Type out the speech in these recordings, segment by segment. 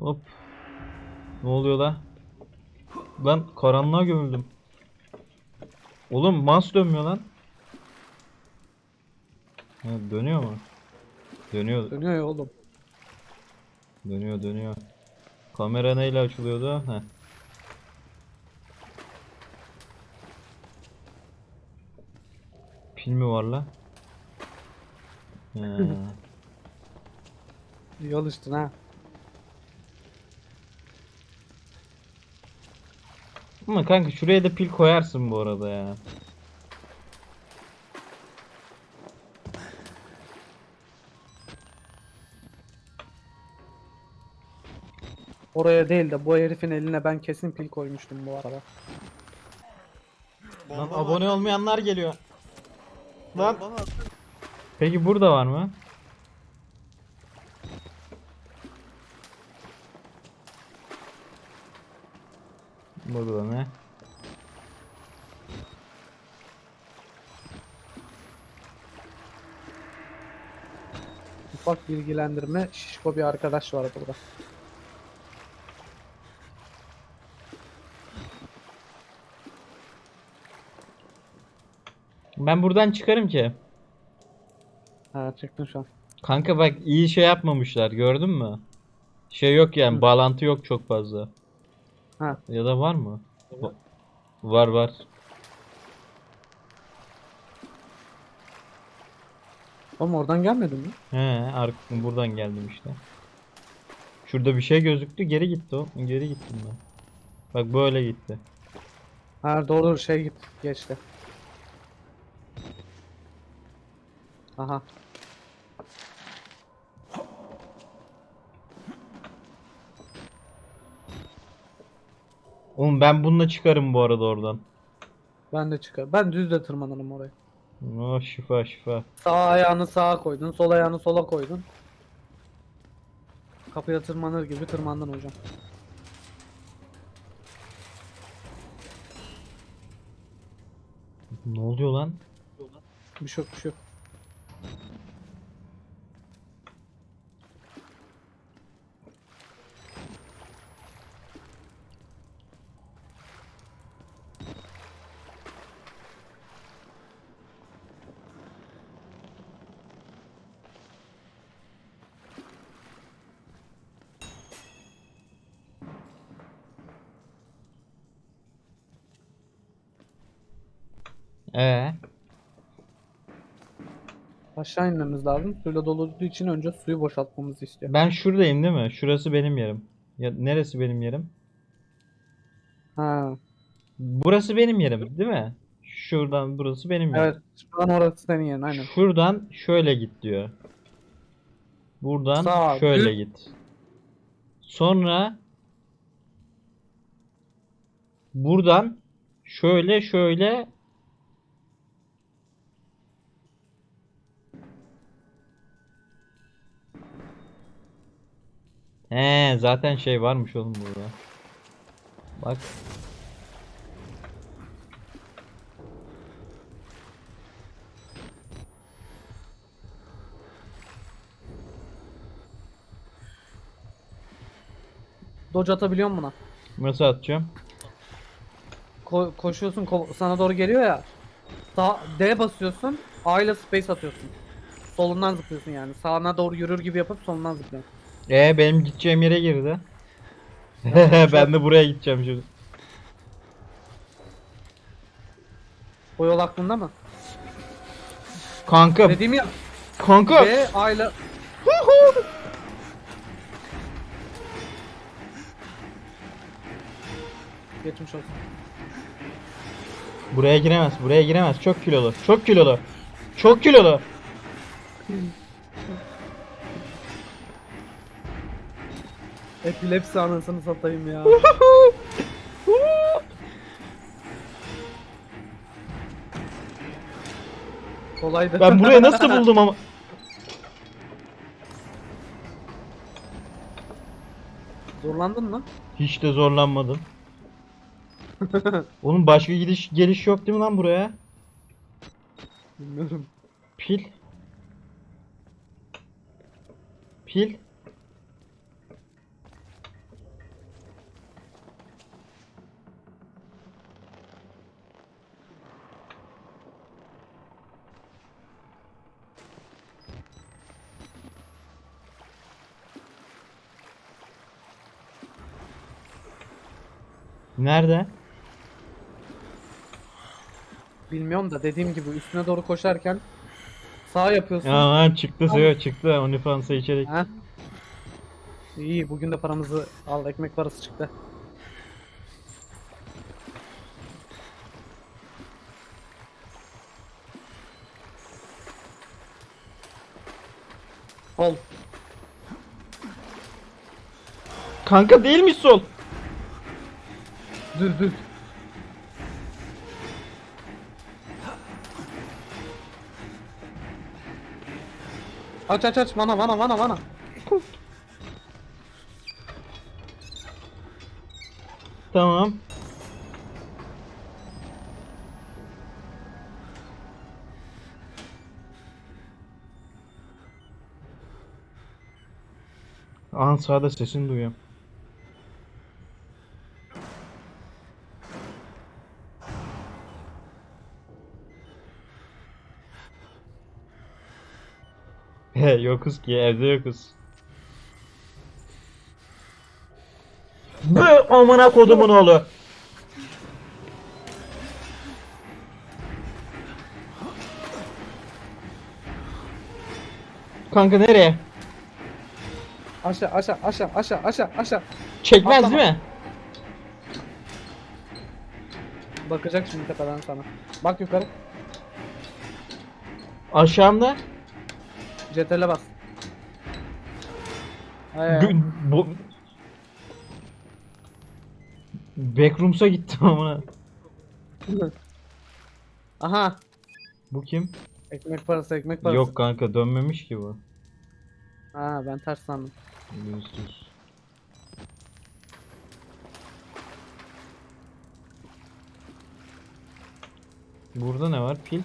Hop. Ne oluyor lan? Lan karanlığa gömüldüm. Oğlum mouse dönmüyor lan. Ha, dönüyor mu? Dönüyor, Dönüyor ya oğlum. dönüyor, dönüyor. Kamera neyle açılıyordu? Heh. Pil mi var la? İyi alıştın ha. Ama kanka şuraya da pil koyarsın bu arada ya. Oraya değil de bu herifin eline ben kesin pil koymuştum bu arada. Lan Bomba abone var. olmayanlar geliyor. Lan. Bomba var. Peki burada var mı? Burada ne? Bilgilendirme şişko bir arkadaş var burada. Ben buradan çıkarım ki. Ha çıktın şu an. Kanka bak iyi şey yapmamışlar gördün mü? Şey yok yani Hı. bağlantı yok çok fazla. Ha. Ya da var mı? Va- Var var. Oğlum oradan gelmedin mi? He, ark buradan geldim işte. Şurada bir şey gözüktü, geri gitti o. Geri gittim ben. Bak böyle gitti. Ha doğru şey git geçti. Aha. Oğlum ben bununla çıkarım bu arada oradan. Ben de çıkar. Ben düz de tırmanırım oraya. Oh şifa şifa. Sağ ayağını sağa koydun, sol ayağını sola koydun. Kapıya tırmanır gibi tırmandın hocam. Ne oluyor lan? Bir şey yok bir şey yok. Ee, Aşağı inmemiz lazım. Suyla dolu olduğu için önce suyu boşaltmamızı istiyor. ben şuradayım değil mi? Şurası benim yerim. Ya neresi benim yerim? Ha, Burası benim yerim, değil mi? Şuradan burası benim yerim. evet. Şuradan orası senin yerin aynen. Şuradan şöyle git diyor. Buradan Sağa, şöyle git. Sonra buradan şöyle şöyle He zaten şey varmış oğlum burada. Bak. Dodge atabiliyor musun buna? Nasıl atacağım? Ko- koşuyorsun ko- sana doğru geliyor ya. Sağ D basıyorsun. A ile space atıyorsun. Solundan zıplıyorsun yani. Sağına doğru yürür gibi yapıp solundan zıplıyorsun. Ee benim gideceğim yere girdi. ben de buraya gideceğim şimdi. O yol aklında mı? Kanka, Dediğimi yap. kanka. D A ile Geçmiş olsun. Buraya giremez, buraya giremez. Çok kilolu, çok kilolu. Çok kilolu. Epilepsi anasını satayım ya. Kolaydı. Ben burayı nasıl buldum ama? Zorlandın mı? Hiç de zorlanmadım. Oğlum başka gidiş geliş yok değil mi lan buraya? Bilmiyorum. Pil. Pil. Nerede? Bilmiyorum da dediğim gibi üstüne doğru koşarken sağ yapıyorsun. Aa çıktı Tamam. suya çıktı. OnlyFans'a içerik. Ha? İyi bugün de paramızı al ekmek parası çıktı. Ol. Kanka değilmiş sol. Düz düz. Aç aç aç mana mana mana mana. Tamam. An sağda sesini duyuyorum. Yokuz ki evde yokuz. Bu amına kodumun oğlu. Kanka nereye? Aşağı aşağı aşağı aşağı aşağı aşağı. Çekmez Atlama. değil mi? Bakacak şimdi tepeden sana. Bak yukarı. Aşağımda. CTRL'e bas. Gü- bu... Backrooms'a gittim amına. Aha. Bu kim? Ekmek parası ekmek parası. Yok kanka dönmemiş ki bu. Ha ben ters sandım. Düz düz. Burada ne var? Pil.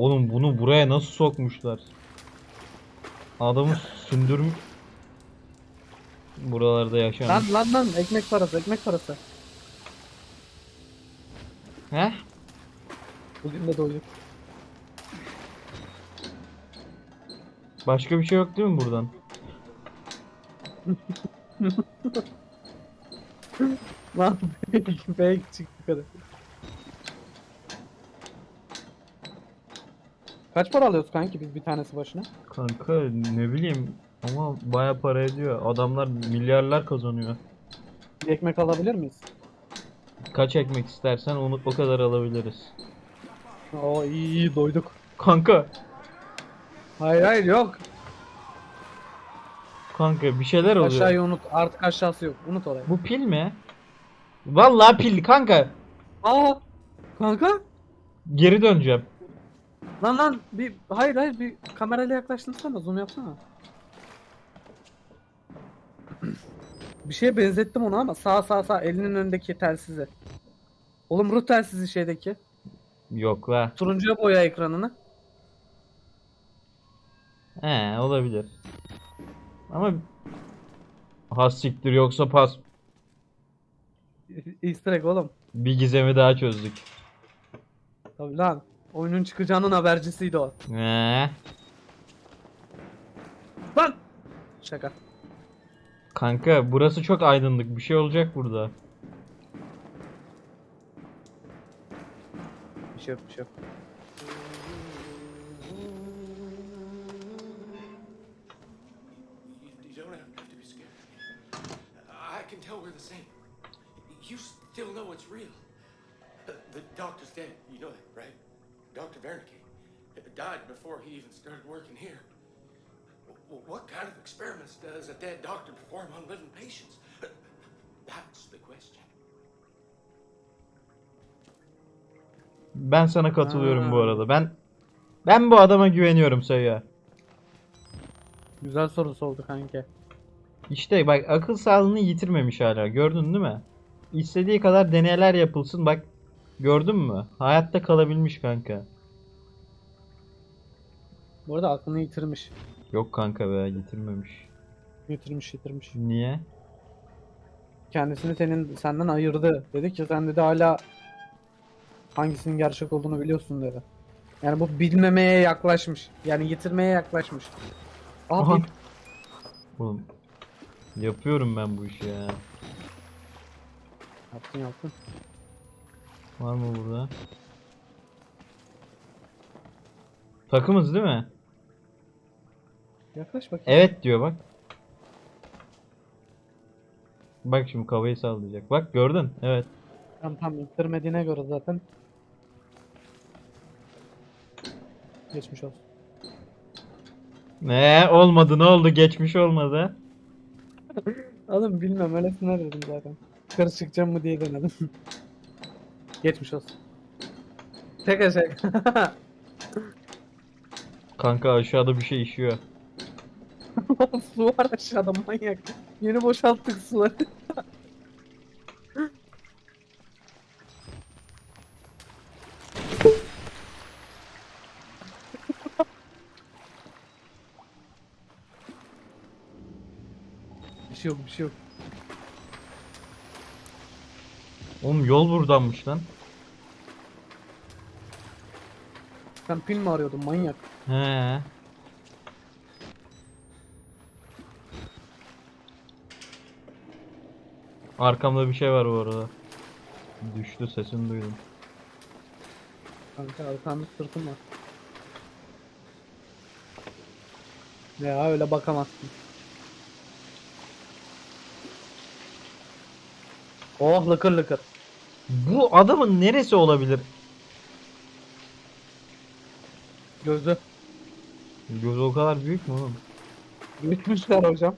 Oğlum bunu buraya nasıl sokmuşlar? Adamı sündürmüş. Buralarda yaşamış. Lan lan lan ekmek parası ekmek parası. He? Bugün de doyduk. Başka bir şey yok değil mi buradan? Lan fake çık yukarı. Kaç para alıyoruz kanki biz bir tanesi başına? Kanka ne bileyim ama baya para ediyor. Adamlar milyarlar kazanıyor. Bir ekmek alabilir miyiz? Kaç ekmek istersen onu o kadar alabiliriz. Oo iyi iyi doyduk. Kanka, Hayır hayır yok. kanka bir şeyler oluyor. Aşağıyı unut. Artık aşağısı yok. Unut orayı. Bu pil mi? Vallahi pil kanka. Aa kanka. Geri döneceğim. Lan lan bir hayır hayır bir kamerayla yaklaştırsana zoom yapsana. bir şeye benzettim onu ama sağ sağ sağ elinin önündeki telsizi. Oğlum ruh telsizi şeydeki. Yok la. Turuncuya boya ekranını. He olabilir. Ama has siktir yoksa pas. Easter egg oğlum. Bir gizemi daha çözdük. Tabii lan. Oyunun çıkacağının habercisiydi o. He. Lan! Şaka. Kanka burası çok aydınlık. Bir şey olacak burada. Bir şey yok bir şey yok. You, still know it's real. The, the doctor's dead. You know that, right? Dr. Wernicke died before he even started working here. What kind of experiments does a dead doctor perform on living patients? That's the question. Ben sana katılıyorum bu Aa. arada. Ben ben bu adama güveniyorum Sayya. Güzel soru sordu kanki. İşte bak akıl sağlığını yitirmemiş hala. Gördün değil mi? İstediği kadar deneyler yapılsın. Bak gördün mü? Hayatta kalabilmiş kanka. Bu arada aklını yitirmiş. Yok kanka be yitirmemiş. Yitirmiş yitirmiş. Niye? Kendisini senin senden ayırdı. Dedi ki sen dedi hala hangisinin gerçek olduğunu biliyorsun dedi. Yani bu bilmemeye yaklaşmış. Yani yitirmeye yaklaşmış. Aha, Oğlum Yapıyorum ben bu işi ya. Yaptın yaptın. Var mı burada? Takımız değil mi? Yaklaş bakayım. Evet diyor bak. Bak şimdi kafayı sallayacak. Bak gördün. Evet. Tam tam ittirmediğine göre zaten. Geçmiş olsun. Ne olmadı ne oldu geçmiş olmadı. Oğlum bilmem öylesine dedim zaten. Yukarı çıkacağım mı diye denedim. Geçmiş olsun. Şaka şaka. Kanka aşağıda bir şey işiyor. Su var aşağıda manyak. Yeni boşalttık suları. bir şey yok bir şey yok. Oğlum yol buradanmış lan. Sen pil mi arıyordun manyak? He. Arkamda bir şey var bu arada. Düştü sesini duydum. Kanka arkanda sırtım var. Ya öyle bakamazsın. Oh lıkır lıkır. Bu adamın neresi olabilir? Gözü. Gözü o kadar büyük mü oğlum? Büyütmüşler hocam.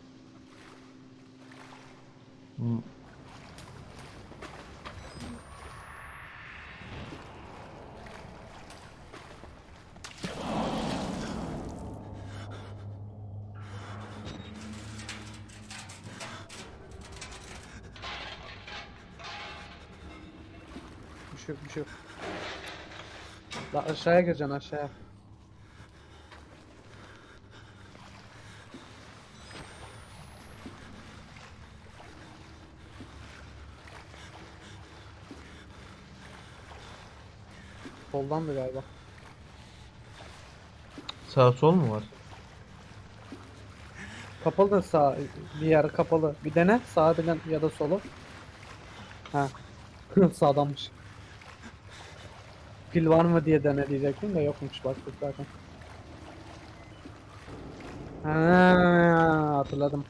Bir şey yok bir şey yok. La aşağıya gireceksin aşağıya. Soldan da galiba. Sağ sol mu var? Kapalı da sağ bir yer kapalı. Bir dene sağa dene ya da solu. Ha. Sağdanmış. Pil var mı diye dene diyecektim de yokmuş baktık zaten. Ha, hatırladım.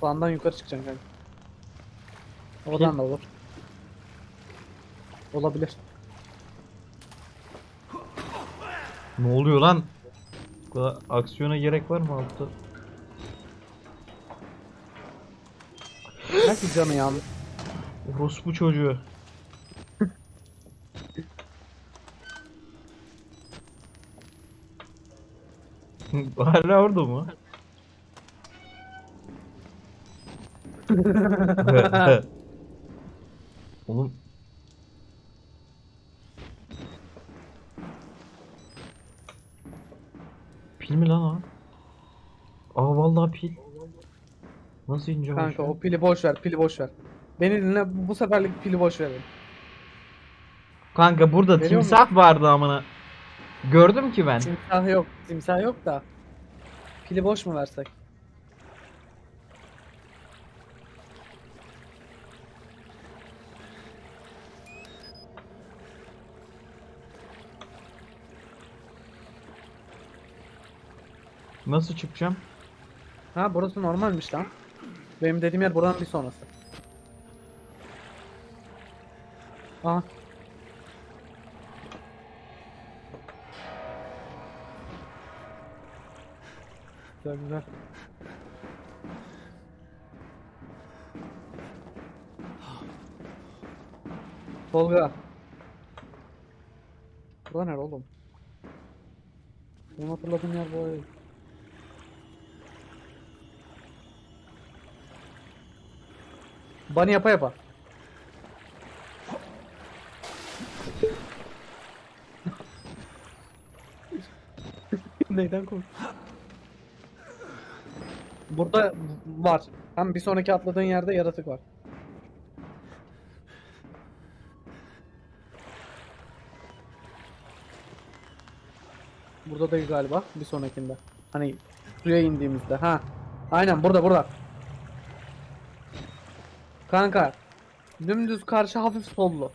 Sağından yukarı çıkacaksın kanka. Oradan da olur. Olabilir. Ne oluyor lan? Bu kadar aksiyona gerek var mı altta? Nasıl canı yandı? Orospu çocuğu. Hala orada mı? Oğlum Pil mi lan o? Aa vallahi pil. Nasıl ince Kanka o pili boş ver, pili boş ver. Beni dinle, bu seferlik pili boş verin. Kanka burada Veriyor mu? timsah vardı amına. Gördüm ki ben. Timsah yok, timsah yok da. Pili boş mu versek? Nasıl çıkacağım? Ha burası normalmiş lan. Benim dediğim yer buranın bir sonrası. Aha. Güzel güzel. Tolga. Bura nere oğlum? Benim hatırladığım yer bu değil. Bunny yapa yapa. Neyden kork? Burada var. Hem bir sonraki atladığın yerde yaratık var. Burada da galiba bir sonrakinde. Hani suya indiğimizde. Ha. Aynen burada burada. Kanka. Dümdüz karşı hafif sollu.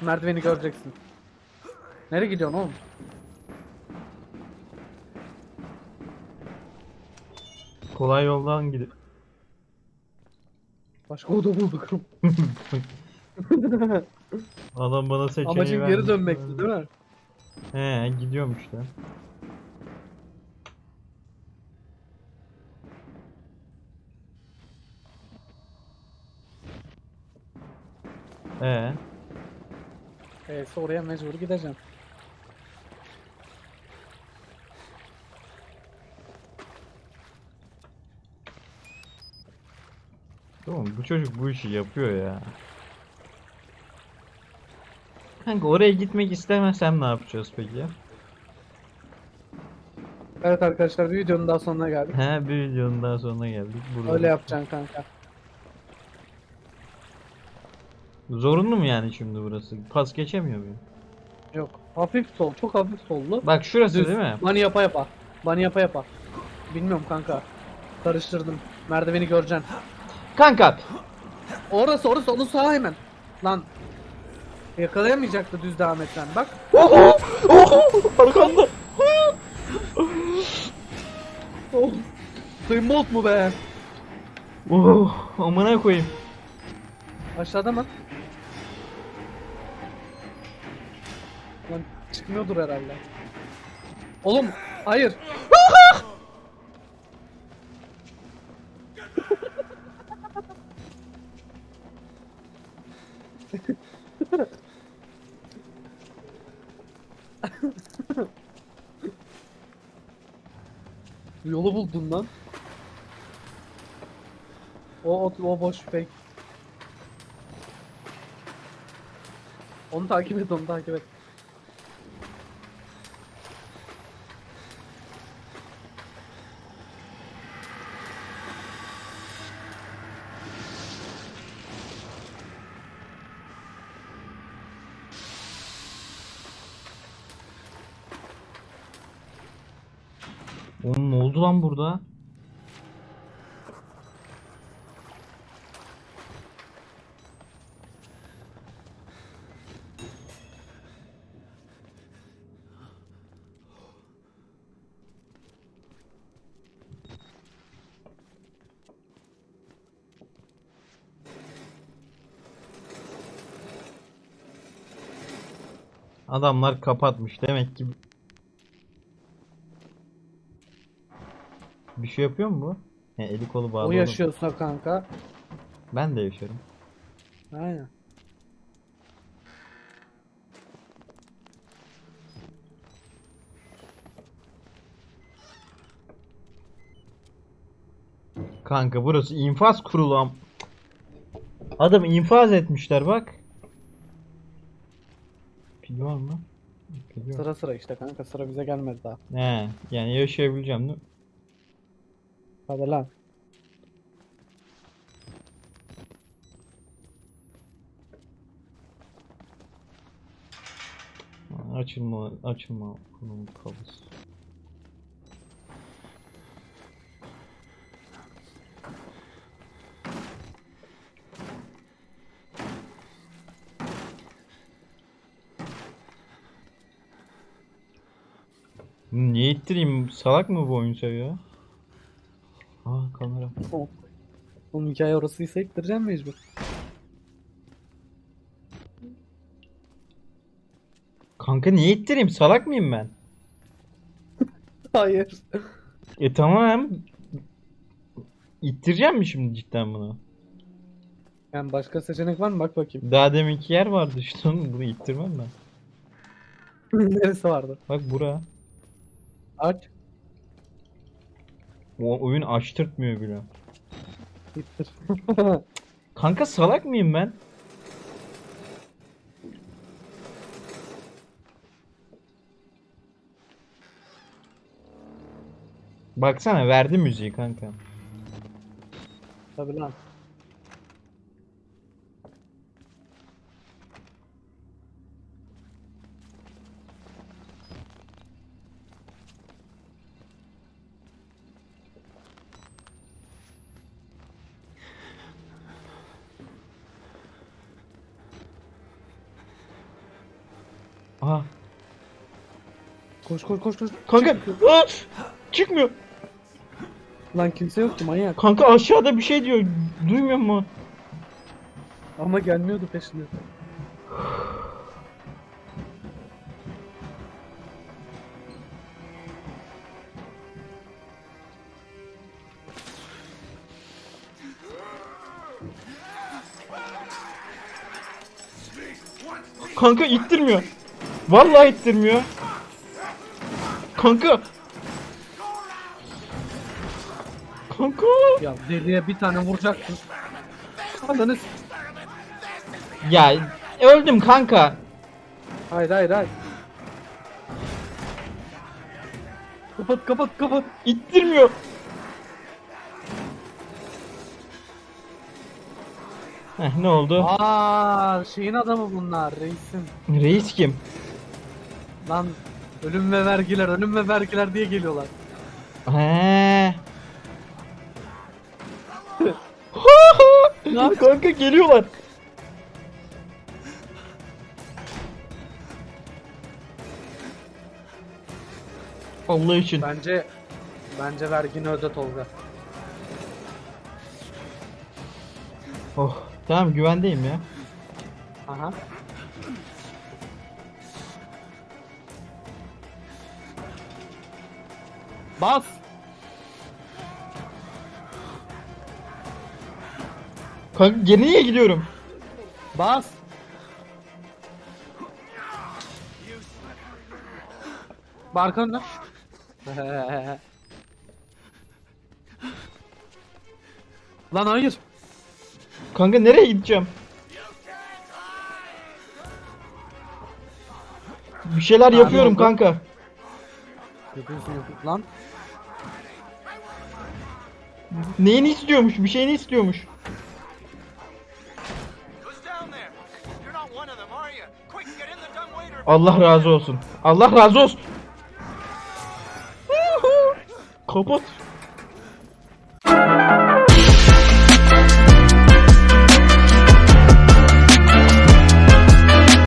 Merdiveni göreceksin. Nereye gidiyorsun oğlum? Kolay yoldan gidip. Başka oda bulduk. Adam bana seçeneği Amacın geri dönmekti değil mi? He gidiyorum işte. Ee, Evet oraya mecbur gideceğim. tamam bu çocuk bu işi yapıyor ya. Kanka oraya gitmek istemesem ne yapacağız peki? Evet arkadaşlar bir videonun daha sonuna geldik. He bir videonun daha sonuna geldik. Burada. Öyle yapacaksın kanka. Zorunlu mu yani şimdi burası? Pas geçemiyor muyum? Yok. Hafif sol. Çok hafif sollu. Bak şurası Düz. değil mi? Bunny yapa yapa. Bunny yapa yapa. Bilmiyorum kanka. Karıştırdım. Merdiveni göreceksin. Kanka! Orası orası onu sağa hemen. Lan. Yakalayamayacaktı düz devam etsen. Bak. Oho! Oho! Arkamda! Oh. Steamboat mu be? Oh! Amına koyayım. Aşağıda mı? Lan çıkmıyordur herhalde. Oğlum hayır. Yolu buldun lan. O, o, o boş fake. Onu takip et, onu takip et. Oğlum ne oldu lan burada? Adamlar kapatmış demek ki bir şey yapıyor mu bu? He, eli kolu bağlı. O oğlum. yaşıyorsa kanka. Ben de yaşarım. Aynen. Kanka burası infaz kurulu am- Adam infaz etmişler bak. Pil var mı? Pil yok. Sıra sıra işte kanka sıra bize gelmedi daha. He, yani yaşayabileceğim değil mi? Hadi lan. Açılma, açılma bunun kablosu. Niye ittireyim? Salak mı bu oyun seviyor? Aa kamera. Oh. Oğlum hikaye orasıysa ittireceğim mecbur. Kanka niye ittireyim? Salak mıyım ben? Hayır. E tamam. İttireceğim mi şimdi cidden bunu? Yani başka seçenek var mı? Bak bakayım. Daha deminki yer vardı işte oğlum bunu ittirmem ben. Neresi vardı? Bak bura. Aç. O oyun açtırtmıyor bile. Kanka salak mıyım ben? Baksana verdi müziği kanka. Tabii lan. Aha. Koş koş koş koş. Kanka Aa! çıkmıyor. Lan kimse yoktu manyak. Kanka aşağıda bir şey diyor. Duymuyor mu? Ama gelmiyordu peşine. Kanka ittirmiyor. Vallahi ittirmiyor. Kanka. Kanka. Ya deliye bir tane vuracaktın. Ananı s- Ya öldüm kanka. Hayır hayır hayır. Kapat kapat kapat. İttirmiyor. Heh ne oldu? Aa şeyin adamı bunlar reisin. Reis kim? Lan ölüm ve vergiler ölüm ve vergiler diye geliyorlar. He. kanka geliyorlar. Allah için. Bence bence vergini öde Tolga. Oh, tamam güvendeyim ya. Aha. Bas. Kanka geri niye gidiyorum? Bas. Barkon Lan hayır. Kanka nereye gideceğim? Bir şeyler yapıyorum kanka. Yapıyorsun yapıyorsun. Lan. Neyini istiyormuş? Bir şeyini istiyormuş. Allah razı olsun. Allah razı olsun. Kapat.